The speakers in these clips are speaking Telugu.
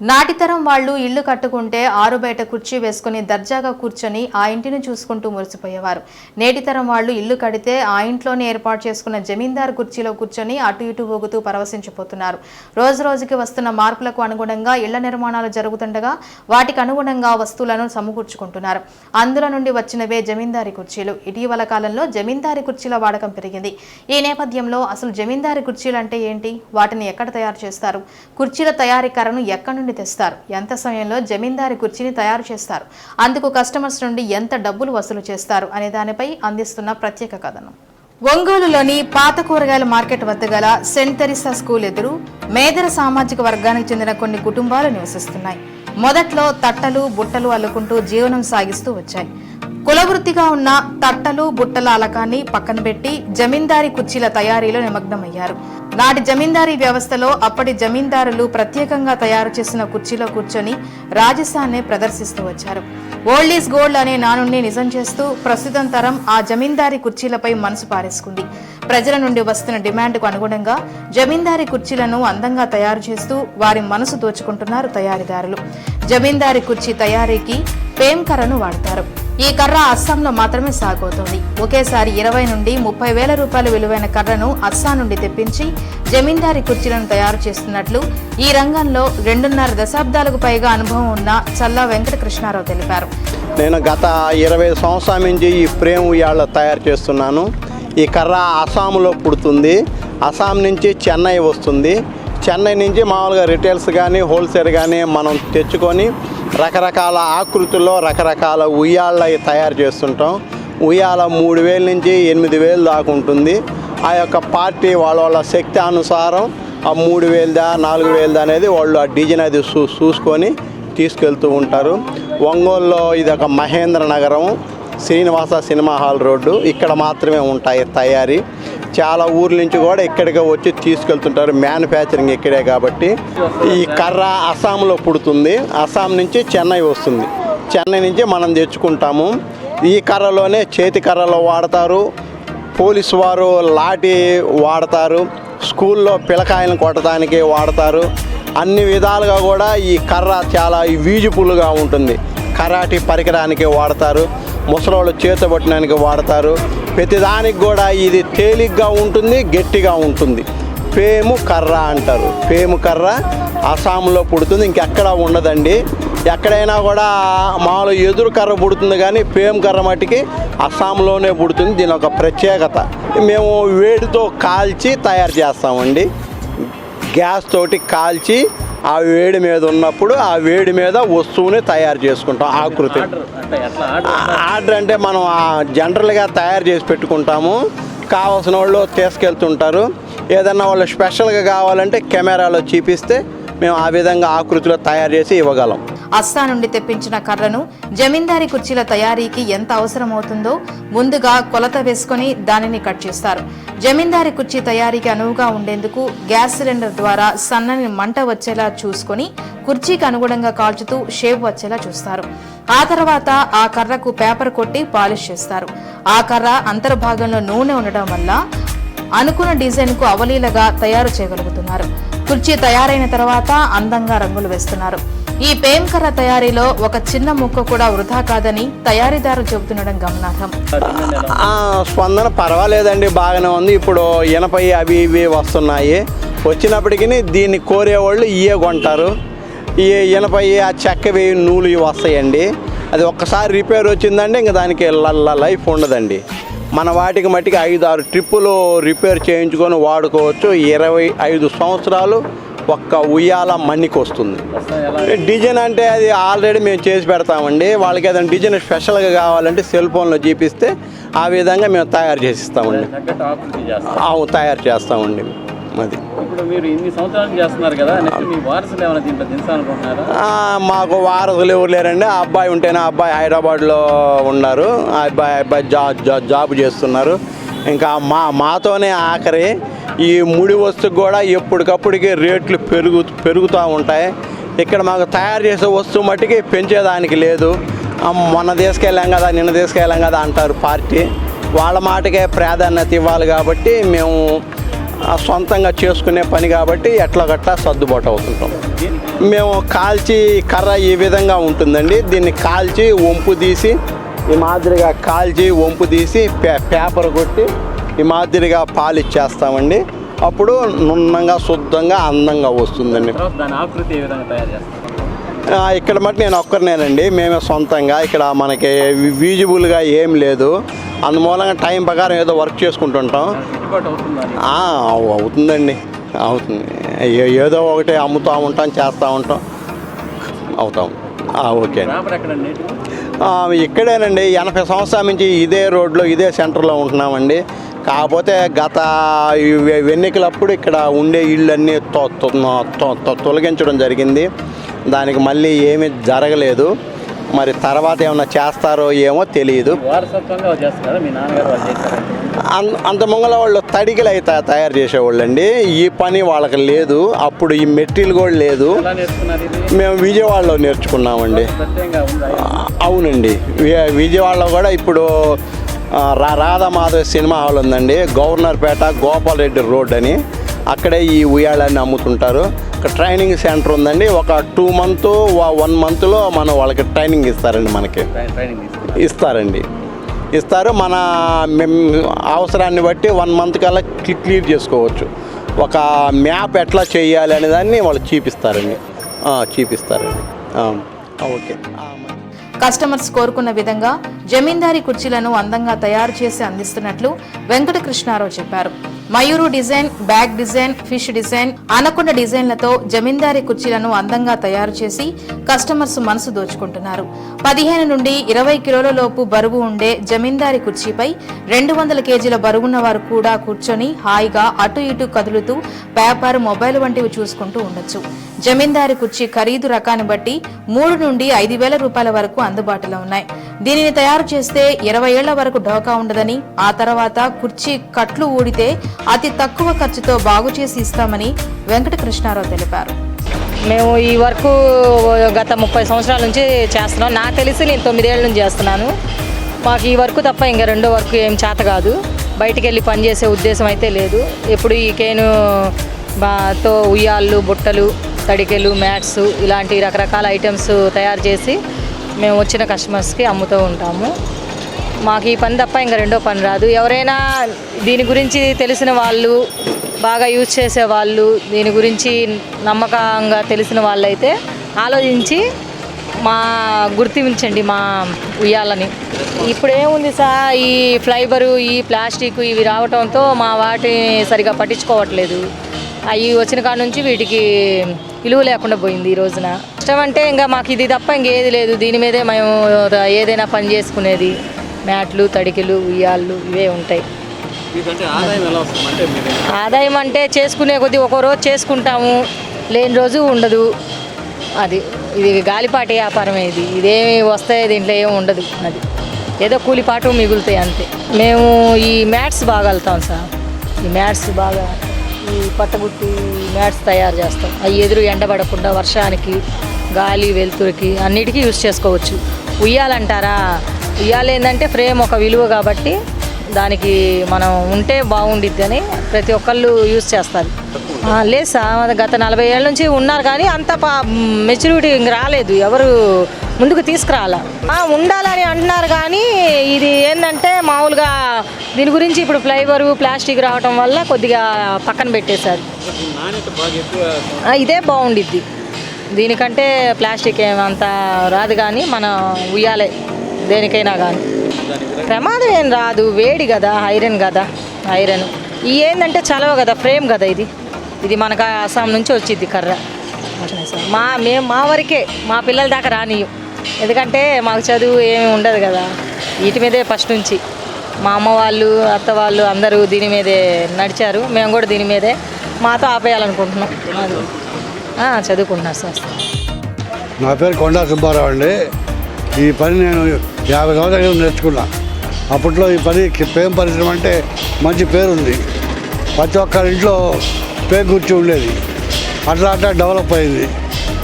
నాటితరం వాళ్ళు ఇల్లు కట్టుకుంటే ఆరు బయట కుర్చీ వేసుకుని దర్జాగా కూర్చొని ఆ ఇంటిని చూసుకుంటూ మురిసిపోయేవారు. నేటితరం వాళ్ళు ఇల్లు కడితే ఆ ఇంట్లోనే ఏర్పాటు చేసుకున్న జమీందార్ కుర్చీలో కూర్చొని అటు ఇటు ఊగుతూ పరవశించిపోతున్నారు. రోజు రోజుకి వస్తున్న మార్పులకు అనుగుణంగా ఇళ్ళ నిర్మాణాలు జరుగుతుండగా వాటికి అనుగుణంగా వస్తువులను సమకూర్చుకుంటున్నారు. అందులో నుండి వచ్చినవే జమీందారి కుర్చీలు. ఇటీవల కాలంలో జమీందారి కుర్చీల వాడకం పెరిగింది. ఈ నేపథ్యంలో అసలు జమీందారి కుర్చీలు అంటే ఏంటి? వాటిని ఎక్కడ తయారు చేస్తారు? కుర్చీల తయారీకరణను ఎక్కడి నుండి తెస్తారు. ఎంత సమయంలో జమీందారి కుర్చీని తయారు చేస్తారు? అందుకు కస్టమర్స్ నుండి ఎంత డబ్బులు వసూలు చేస్తారు? అనే దానిపై అందిస్తున్న ప్రత్యేక కథనం. ఒంగోలులోని పాత కూరగాయల మార్కెట్ వద్ద గల సెంట్ తెరిసా స్కూల్ ఎదురు మేదర సామాజిక వర్గానికి చెందిన కొన్ని కుటుంబాలు నివసిస్తున్నాయి. మొదట్లో తట్టలు బుట్టలు అల్లుకుంటూ జీవనం సాగిస్తూ వచ్చాయి. కులవృత్తిగా ఉన్న తట్టలు బుట్టల అలకాన్ని పక్కన పెట్టి జమీందారీ కుర్చీల తయారీలో నిమగ్నమయ్యారు. నాటి జమీందారీ వ్యవస్థలో అప్పటి జమీందారులు ప్రత్యేకంగా తయారు చేసిన కుర్చీలో కూర్చొని రాజస్థాన్నే ప్రదర్శిస్తూ వచ్చారు. ఓల్డ్ ఈజ్ గోల్డ్ అనే నానుణ్ణి నిజం చేస్తూ ప్రస్తుతం తరం ఆ జమీందారీ కుర్చీలపై మనసు పారేసుకుంది. ప్రజల నుండి వస్తున్న డిమాండ్కు అనుగుణంగా జమీందారీ కుర్చీలను అందంగా తయారు చేస్తూ వారి మనసు దోచుకుంటున్నారు తయారీదారులు. జమీందారీ కుర్చీ తయారీకి ప్రేమ్కరను వాడతారు. ఈ కర్ర అస్సాంలో మాత్రమే సాగవుతోంది ఒకేసారి ఇరవై నుండి ముప్పై వేల రూపాయల విలువైన కర్రను అస్సాం నుండి తెప్పించి జమీందారీ కుర్చీలను తయారు చేస్తున్నట్లు ఈ రంగంలో రెండున్నర దశాబ్దాలకు పైగా అనుభవం ఉన్న చల్లా వెంకటకృష్ణారావు తెలిపారు. నేను గత ఇరవై సంవత్సరాల నుంచి ఈ ఫ్రేమ్ ఉయ్యాళ్ళ తయారు చేస్తున్నాను. ఈ కర్ర అస్సాంలో పుడుతుంది. అస్సాం నుంచి చెన్నై వస్తుంది. చెన్నై నుంచి మామూలుగా రిటైల్స్ కానీ హోల్సేల్ కానీ మనం తెచ్చుకొని రకరకాల ఆకృతుల్లో రకరకాల ఉయ్యాళ్ళ తయారు చేస్తుంటాం. ఉయ్యాల మూడు వేల నుంచి ఎనిమిది వేలు దాకా ఉంటుంది. ఆ యొక్క పార్టీ వాళ్ళ వాళ్ళ శక్తి అనుసారం ఆ మూడు వేలదా నాలుగు వేలదా అనేది వాళ్ళు ఆ డిజైన్ అది చూ చూసుకొని తీసుకెళ్తూ ఉంటారు. ఒంగోలులో ఇది ఒక మహేంద్ర నగరం శ్రీనివాస సినిమా హాల్ రోడ్డు. ఇక్కడ మాత్రమే ఉంటాయి తయారీ. చాలా ఊర్ల నుంచి కూడా ఇక్కడికి వచ్చి తీసుకెళ్తుంటారు. మ్యానుఫ్యాక్చరింగ్ ఇక్కడే కాబట్టి. ఈ కర్ర అస్సాంలో పుడుతుంది. అస్సాం నుంచి చెన్నై వస్తుంది. చెన్నై నుంచి మనం తెచ్చుకుంటాము. ఈ కర్రలోనే చేతి కర్రలో వాడతారు. పోలీస్ వారు లాఠీ వాడతారు. స్కూల్లో పిలకాయలను కొట్టడానికి వాడతారు. అన్ని విధాలుగా కూడా ఈ కర్ర చాలా వీజుపుల్గా ఉంటుంది. కరాటి పరికరానికి వాడతారు. ముసలోళ్ళు చేతబట్టడానికి వాడతారు. ప్రతిదానికి కూడా ఇది తేలిగ్గా ఉంటుంది గట్టిగా ఉంటుంది. పేము కర్ర అంటారు. పేము కర్ర అస్సాంలో పుడుతుంది ఇంకెక్కడ ఉండదండి. ఎక్కడైనా కూడా మామూలు ఎదురు కర్ర పుడుతుంది కానీ పేము కర్ర మట్టికి అస్సాంలోనే పుడుతుంది. దీని ఒక ప్రత్యేకత. మేము వేడితో కాల్చి తయారు చేస్తామండి. గ్యాస్ తోటి కాల్చి ఆ వేడి మీద ఉన్నప్పుడు ఆ వేడి మీద వస్తువుని తయారు చేసుకుంటాం ఆకృతి ఆర్డర్ అంటే మనం ఆ జనరల్గా తయారు చేసి పెట్టుకుంటాము. కావాల్సిన వాళ్ళు తీసుకెళ్తుంటారు. ఏదన్నా వాళ్ళు స్పెషల్గా కావాలంటే కెమెరాలో చూపిస్తే మేము ఆ విధంగా ఆకృతిలో తయారు చేసి ఇవ్వగలం. అస్సా నుండి తెప్పించిన కర్రను జమీందారీ కుర్చీల తయారీకి ఎంత అవసరం అవుతుందో ముందుగా కొలత వేసుకొని దానిని కట్ చేస్తారు. జమీందారీ కుర్చీ తయారీకి అనువుగా ఉండేందుకు గ్యాస్ సిలిండర్ ద్వారా సన్నని మంట వచ్చేలా చూసుకొని కుర్చీకి అనుగుణంగా కాల్చుతూ షేప్ వచ్చేలా చూస్తారు. ఆ తర్వాత ఆ కర్రకు పేపర్ కొట్టి పాలిష్ చేస్తారు. ఆ కర్ర అంతర్భాగంలో నూనె ఉండడం వల్ల అనుకున్న డిజైన్కు అవలీలగా తయారు చేయగలుగుతున్నారు. కుర్చీ తయారైన తర్వాత అందంగా రంగులు వేస్తున్నారు. ఈ పేంకర కర్ర తయారీలో ఒక చిన్న ముక్క కూడా వృధా కాదని తయారీదారు చెబుతుండడం గమనార్హం. ఆ, స్పందన పర్వాలేదండి బాగానే ఉంది. ఇప్పుడు ఇనపై అవి ఇవి వస్తున్నాయి. వచ్చినప్పటికీ దీన్ని కోరేవాళ్ళు ఇయే కొంటారు. ఈ ఇనపై ఆ చెక్కవి నూలు ఇవి వస్తాయండి. అది ఒక్కసారి రిపేర్ వచ్చిందంటే ఇంకా దానికి ల- లైఫ్ ఉండదండి. మన వాటికి మట్టికి ఐదు ఆరు ట్రిప్పులు రిపేర్ చేయించుకొని వాడుకోవచ్చు. ఇరవై ఐదు సంవత్సరాలు ఒక్క ఉయ్యాల మన్నికి వస్తుంది. డిజైన్ అంటే అది ఆల్రెడీ మేము చేసి పెడతామండి. వాళ్ళకి ఏదైనా డిజైన్ స్పెషల్గా కావాలంటే సెల్ ఫోన్లో చూపిస్తే ఆ విధంగా మేము తయారు చేసిస్తామండి. తగ్గట్టు ఆకృతి చేస్తారు అవు తయారు చేస్తామండి. అది ఇప్పుడు మీరు ఇన్ని సంవత్సరాలు చేస్తున్నారు కదా నెక్స్ట్ మీ వారసులు ఏమైనా దీంట్లో దించాలనుకుంటున్నారా? ఆ, మాకు వారసులు ఎవరు లేరండి. ఆ అబ్బాయి ఉంటేనే అబ్బాయి హైదరాబాద్లో ఉన్నారు. ఆ అబ్బాయి అబ్బాయి జా జా జాబ్ చేస్తున్నారు. ఇంకా మా మాతోనే ఆఖరి. ఈ ముడి వస్తువు కూడా ఎప్పటికప్పటికి రేట్లు పెరుగు పెరుగుతూ ఉంటాయి. ఇక్కడ మాకు తయారు చేసే వస్తువు మట్టికి పెంచేదానికి లేదు. మొన్న తీసుకెళ్ళాం కదా నిన్న తీసుకెళ్ళాం కదా అంటారు పార్టీ. వాళ్ళ మాటకే ప్రాధాన్యత ఇవ్వాలి కాబట్టి మేము సొంతంగా చేసుకునే పని కాబట్టి ఎట్లా గట్టా సర్దుబాటు అవుతుంటాం. మేము కాల్చి కర్ర ఈ విధంగా ఉంటుందండి. దీన్ని కాల్చి వంపు తీసి ఈ మాదిరిగా కాల్చి వంపు తీసి పే పేపర్ కొట్టి ఈ మాదిరిగా పాలు ఇచ్చేస్తామండి. అప్పుడు నున్నంగా శుద్ధంగా అందంగా వస్తుందండి. ఇక్కడ మటు నేను ఒక్కరినేనండి. మేమే సొంతంగా ఇక్కడ మనకి విజిబుల్గా ఏం లేదు. అందుమూలంగా టైం ప్రకారం ఏదో వర్క్ చేసుకుంటుంటాం. అవుతుందండి. అవుతుంది. ఏదో ఒకటి అమ్ముతూ ఉంటాం చేస్తూ ఉంటాం. అవుతాం. ఓకే ఇక్కడేనండి. ఎనభై సంవత్సరాల నుంచి ఇదే రోడ్లో ఇదే సెంటర్లో ఉంటున్నామండి. కాకపోతే గత ఎన్నికలప్పుడు ఇక్కడ ఉండే ఇళ్ళన్నీ తొలగించడం జరిగింది. దానికి మళ్ళీ ఏమీ జరగలేదు. మరి తర్వాత ఏమైనా చేస్తారో ఏమో తెలియదు అంత ముంగల వాళ్ళు తడికలు అయితే తయారు చేసేవాళ్ళండి. ఈ పని వాళ్ళకి లేదు. అప్పుడు ఈ మెటీరియల్ కూడా లేదు. మేము విజయవాడలో నేర్చుకున్నామండి. అవునండి. విజయవాడలో కూడా ఇప్పుడు రాధామాధవ్ సినిమా హాల్ ఉందండి. గవర్నర్పేట గోపాల్ రెడ్డి రోడ్ అని. అక్కడే ఈ ఉయ్యాలన్నీ అమ్ముతుంటారు. ఇక్కడ ట్రైనింగ్ సెంటర్ ఉందండి. ఒక టూ మంత్ వన్ మంత్లో మనం వాళ్ళకి ట్రైనింగ్ ఇస్తారండి మనకి. ఇస్తారండి. ఇస్తారు. మన మెమ్ అవసరాన్ని బట్టి వన్ మంత్ కల్లా క్లి- క్లియర్ చేసుకోవచ్చు. ఒక మ్యాప్ ఎట్లా చేయాలి అనే దాన్ని వాళ్ళు చూపిస్తారండి. ఆ, చూపిస్తారండి. ఆ, ఓకే. కస్టమర్స్ కోరుకున్న విధంగా జమీందారీ కుర్చీలను అందంగా తయారు చేసి అందిస్తున్నట్లు వెంకట కృష్ణారావు చెప్పారు. Mayur design bag design fish design anaconda డిజైన్లతో జమీందారీ కుర్చీలను అందంగా తయారు చేసి కస్టమర్స్ మనసు దోచుకుంటున్నారు. పదిహేను నుండి ఇరవై కిలోల లోపు బరువు ఉండే జమీందారీ కుర్చీపై రెండు వందల కేజీల బరువున్న వారు కూడా కూర్చొని హాయిగా అటు ఇటు కదులుతూ పేపర్ మొబైల్ వంటివి చూసుకుంటూ ఉండొచ్చు. జమీందారీ కుర్చీ ఖరీదు రకాన్ని బట్టి మూడు నుండి ఐదు వేల రూపాయల వరకు అందుబాటులో ఉన్నాయి. దీనిని తయారు చేస్తే ఇరవై ఏళ్ళ వరకు ఢోకా ఉండదని ఆ తర్వాత కుర్చీ కట్లు ఊడితే అతి తక్కువ ఖర్చుతో బాగు చేసి ఇస్తామని వెంకట కృష్ణారావు తెలిపారు. మేము ఈ వర్క్ గత ముప్పై సంవత్సరాల నుంచి చేస్తున్నాం. నాకు తెలిసి నేను తొమ్మిదేళ్ళ నుంచి చేస్తున్నాను. మాకు ఈ వర్క్ తప్ప ఇంకా రెండో వర్క్ ఏం చేత కాదు. బయటికి వెళ్ళి పనిచేసే ఉద్దేశం అయితే లేదు. ఎప్పుడు ఈ కేను తో ఉయ్యాళ్ళు బుట్టలు తడికెలు మ్యాట్స్ ఇలాంటి రకరకాల ఐటమ్స్ తయారు చేసి మేము వచ్చిన కస్టమర్స్కి అమ్ముతూ ఉంటాము. మాకు ఈ పని తప్ప ఇంకా రెండో పని రాదు. ఎవరైనా దీని గురించి తెలిసిన వాళ్ళు బాగా యూజ్ చేసే వాళ్ళు దీని గురించి నమ్మకంగా తెలిసిన వాళ్ళైతే ఆలోచించి మా గుర్తించండి మా ఉయ్యాలని. ఇప్పుడు ఏముంది సార్ ఈ ఫ్లైబరు ఈ ప్లాస్టిక్ ఇవి రావటంతో మా వాటిని సరిగా పట్టించుకోవట్లేదు. అవి వచ్చిన కాడ నుంచి వీటికి విలువ లేకుండా పోయింది ఈ రోజున. ఇష్టం అంటే ఇంకా మాకు ఇది తప్ప ఇంకేది లేదు. దీని మీదే మేము ఏదైనా పని చేసుకునేది. మ్యాట్లు తడికెలు ఉయ్యాళ్ళు ఇవే ఉంటాయి. అంటే ఆదాయం అంటే చేసుకునే కొద్దీ ఒక రోజు చేసుకుంటాము. లేని రోజు ఉండదు. అది ఇది గాలిపాటి వ్యాపారమే ఇది. ఇదేమి వస్తాయి దీంట్లో ఏమి ఉండదు. అది ఏదో కూలిపాటు మిగులుతాయి అంతే. మేము ఈ మ్యాట్స్ బాగా వెళ్తాం సార్. ఈ మ్యాట్స్ బాగా ఈ పట్టగుట్టి మ్యాట్స్ తయారు చేస్తాం. అవి ఎదురు ఎండబడకుండా వర్షానికి గాలి వెలుతురికి అన్నిటికీ యూస్ చేసుకోవచ్చు. ఉయ్యాలంటారా? ఉయ్యాలు ఏంటంటే ఫ్రేమ్ ఒక విలువ కాబట్టి దానికి మనం ఉంటే బాగుండిద్ది అని ప్రతి ఒక్కళ్ళు యూజ్ చేస్తారు. లేదు సార్ గత నలభై ఏళ్ళ నుంచి ఉన్నారు కానీ అంత మెచ్యూరిటీ రాలేదు. ఎవరు ముందుకు తీసుకురాల ఉండాలని అంటున్నారు కానీ ఇది ఏంటంటే మామూలుగా దీని గురించి ఇప్పుడు ఫ్లైవరు ప్లాస్టిక్ రావటం వల్ల కొద్దిగా పక్కన పెట్టేశారు. ఇదే బాగుండిద్ది. దీనికంటే ప్లాస్టిక్ ఏమంత రాదు కానీ మనం ఉయ్యాలే దేనికైనా కానీ. ప్రమాదం ఏం రాదు వేడి కదా ఐరన్ కదా ఐరన్. ఈ ఏంటంటే చలవ కదా ఫ్రేమ్ కదా ఇది. ఇది మనకు అస్సాం నుంచి వచ్చింది కర్ర. మా మేము మా వరకే మా పిల్లల దాకా రానియం ఎందుకంటే మాకు చదువు ఏమి ఉండదు కదా. వీటి మీదే ఫస్ట్ నుంచి. మా అమ్మ వాళ్ళు అత్త వాళ్ళు అందరూ దీని మీదే నడిచారు. మేము కూడా దీని మీదే. మాతో ఆపేయాలనుకుంటున్నాం. అది చదువుకుంటున్నారు సార్. నా పేరు కొండా సుబ్బారావు అండి. ఈ పని నేను యాభై సంవత్సరాలు నేర్చుకున్నా. అప్పట్లో ఈ పని పేం పరిశ్రమ అంటే మంచి పేరు ఉంది. ప్రతి ఒక్కరి ఇంట్లో పేరు కూర్చి ఉండేది. అట్లా అట్లా డెవలప్ అయింది.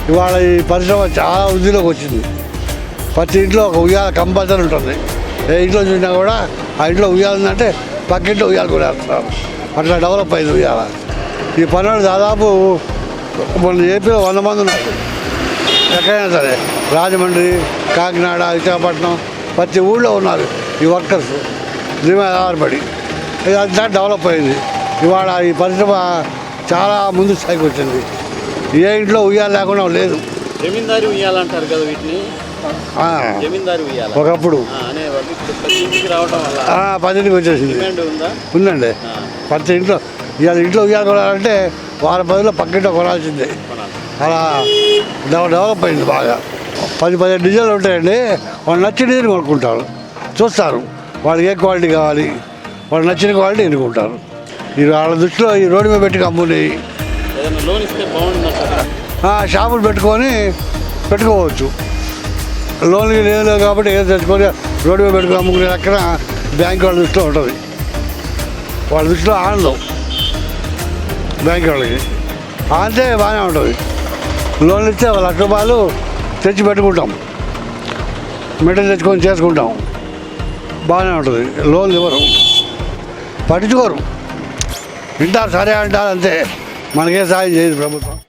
ఇవాళ ఈ పరిశ్రమ చాలా వృద్ధిలోకి వచ్చింది. ప్రతి ఇంట్లో ఒక ఉయ్యాల కంపల్సరీ ఉంటుంది. ఏ ఇంట్లో చూసినా కూడా ఆ ఇంట్లో ఉయ్యాల ఉందంటే పక్కింట్లో ఉయ్యాల కూడా వేస్తారు. అట్లా డెవలప్ అయింది ఉయ్యాల. ఈ పనులు దాదాపు మన ఏపీలో వంద మంది ఉన్నారు. ఎక్కడైనా సరే రాజమండ్రి కాకినాడ విశాఖపట్నం ప్రతి ఊళ్ళో ఉన్నారు ఈ వర్కర్స్. దీని మీద ఆధారపడి. ఇది అంతా డెవలప్ అయింది. ఇవాళ ఈ పరిశ్రమ చాలా ముందు స్థాయికి వచ్చింది. ఏ ఇంట్లో ఉయ్యాల లేకుండా లేదు. జమీందారి ఉయ్యాలంటారు కదా వీటిని. ఒకప్పుడు. పదింటికి వచ్చేసింది. ఉందండి. ప్రతి ఇంట్లో ఇవాళ ఇంట్లో ఉయ్యాల కొనాలంటే వారం పదిలో పక్కింట్లో కొనాల్సిందే. కొనాలి. అలా డెవ- డెవలప్ అయింది బాగా. పది పదిహేను డిజైన్లు ఉంటాయండి. వాళ్ళు నచ్చిన డిజైన్ కొనుక్కుంటారు. చూస్తారు. వాళ్ళకి ఏ క్వాలిటీ కావాలి? వాళ్ళు నచ్చిన క్వాలిటీ ఎన్నుకుంటారు. ఈ వాళ్ళ దృష్టిలో ఈ రోడ్డు మీద పెట్టి అమ్ముని ఏదైనా లోన్ ఇస్తే బాగుంటుందంటారా షాపులు పెట్టుకొని పెట్టుకోవచ్చు. లోన్కి లేదు కాబట్టి ఏదో తెచ్చుకొని రోడ్డు మీద అమ్ముకునే లెక్కన బ్యాంక్ వాళ్ళ దృష్టిలో ఉంటుంది. వాళ్ళ దృష్టిలో ఆనందం. బ్యాంక్ వాళ్ళకి. అంతే బాగానే ఉంటుంది. లోన్లు ఇస్తే లక్ష రూపాయలు తెచ్చి పెట్టుకుంటాం. మెటీరియల్ తెచ్చుకొని చేసుకుంటాం. బాగానే ఉంటుంది. లోన్లు ఇవ్వరు. పట్టించుకోరు. వింటారు సరే అంటారు అంతే. మనకే సాయం చేయదు ప్రభుత్వం.